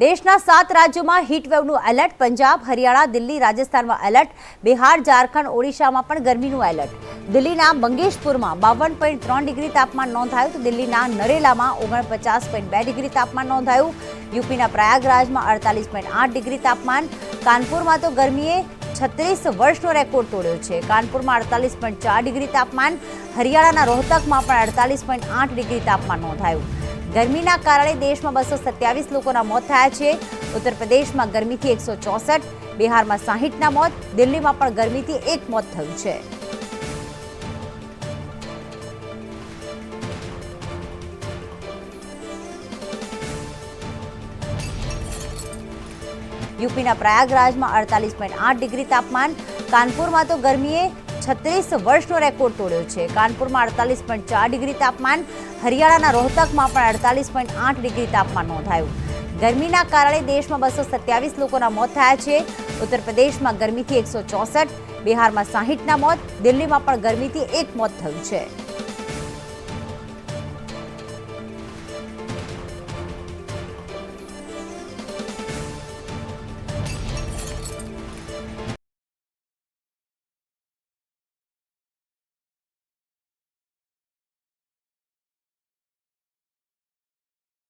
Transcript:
દેશના સાત રાજ્યોમાં હીટવેવનું એલર્ટ પંજાબ, હરિયાણા, દિલ્હી, રાજસ્થાનમાં એલર્ટ બિહાર, ઝારખંડ, ઓડિશામાં પણ ગરમીનું એલર્ટ દિલ્હીના મંગેશપુરમાં બાવન પોઈન્ટ ત્રણ ડિગ્રી તાપમાન નોંધાયું તો દિલ્હીના નરેલામાં ઓગણપચાસ પોઈન્ટ બે ડિગ્રી તાપમાન નોંધાયું. યુપીના પ્રયાગરાજમાં અડતાલીસ પોઈન્ટ આઠ ડિગ્રી તાપમાન. કાનપુરમાં તો ગરમીએ છત્રીસ વર્ષનો રેકોર્ડ તોડ્યો છે. કાનપુરમાં અડતાલીસ પોઈન્ટ ચાર ડિગ્રી તાપમાન. હરિયાણાના રોહતકમાં પણ અડતાલીસ પોઈન્ટ આઠ ડિગ્રી તાપમાન નોંધાયું. ગરમીના કારણે દેશમાં બસો સત્યાવીસ લોકોના મોત થયા છે. ઉત્તર પ્રદેશમાં ગરમીથી એકસો ચોસઠ, બિહારમાં સાહીઠના મોત, દિલ્હીમાં પણ ગરમીથી એક મોત થયું છે. યુપીના પ્રયાગરાજમાં અડતાલીસ પોઈન્ટ આઠ ડિગ્રી તાપમાન, કાનપુરમાં તો ગરમીએ છત્રીસ વર્ષનો રેકોર્ડ તોડ્યો છે. કાનપુરમાં અડતાલીસ પોઈન્ટ ચાર ડિગ્રી તાપમાન, હરિયાણાના રોહતકમાં પણ અડતાલીસ પોઈન્ટ આઠ ડિગ્રી તાપમાન નોંધાયું. ગરમીના કારણે દેશમાં બસો સત્યાવીસ લોકોના મોત થયા છે. ઉત્તર પ્રદેશમાં ગરમીથી એકસો ચોસઠ, બિહારમાં સાહીઠના મોત, દિલ્હીમાં પણ ગરમીથી એક મોત થયું છે.